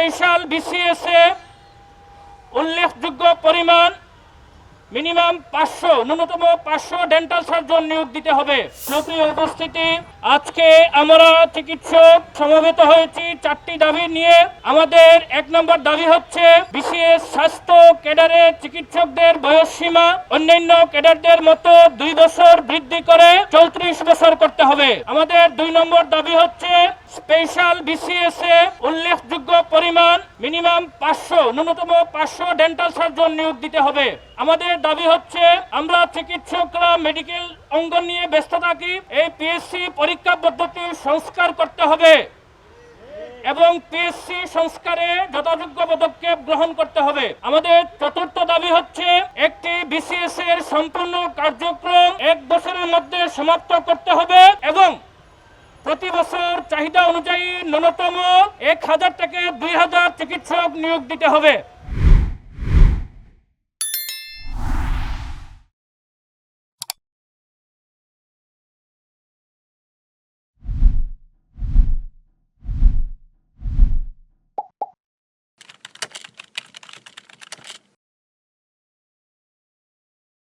Special BCS এ উল্লেখযোগ্য পরিমাণ minimum পাঁচশো, ন্যূনতম পাঁচশো ডেন্টাল সার্জন নিয়োগ দিতে হবে। সুপ্রিয় উপস্থিতি। আজকে আমরা চিকিৎসক সমবেত হয়েছি। চারটি দাবি নিয়ে আমাদের এক নম্বর দাবি হচ্ছে বিসিএস স্বাস্থ্য ক্যাডারে চিকিৎসকদের বয়স সীমা অন্যান্য ক্যাডারদের মতো দুই বছর বৃদ্ধি করে চৌত্রিশ বছর আমাদের দুই নম্বর দাবি হচ্ছে স্পেশাল বিসিএস এ উল্লেখযোগ্য পরিমাণ মিনিমাম পাঁচশো, ন্যূনতম পাঁচশো ডেন্টাল সার্জন নিয়োগ দিতে হবে। আমাদের দাবি হচ্ছে আমরা চিকিৎসকরা মেডিকেল অঙ্গন নিয়ে ব্যস্ত থাকি, এই পিএসসি পরীক্ষা পদ্ধতি সংস্কার করতে হবে এবং পিএসসি সংস্কারে যথাযোগ্য পদক্ষেপ গ্রহণ করতে হবে। আমাদের চতুর্থ দাবি হচ্ছে একটি বিসিএস এর সম্পূর্ণ কার্যক্রম এক বছরের সমাপ্ত করতে হবে এবং প্রতি বছর চাহিদা অনুযায়ী ন্যূনতম এক হাজার থেকে দুই হাজার চিকিৎসক নিয়োগ দিতে হবে।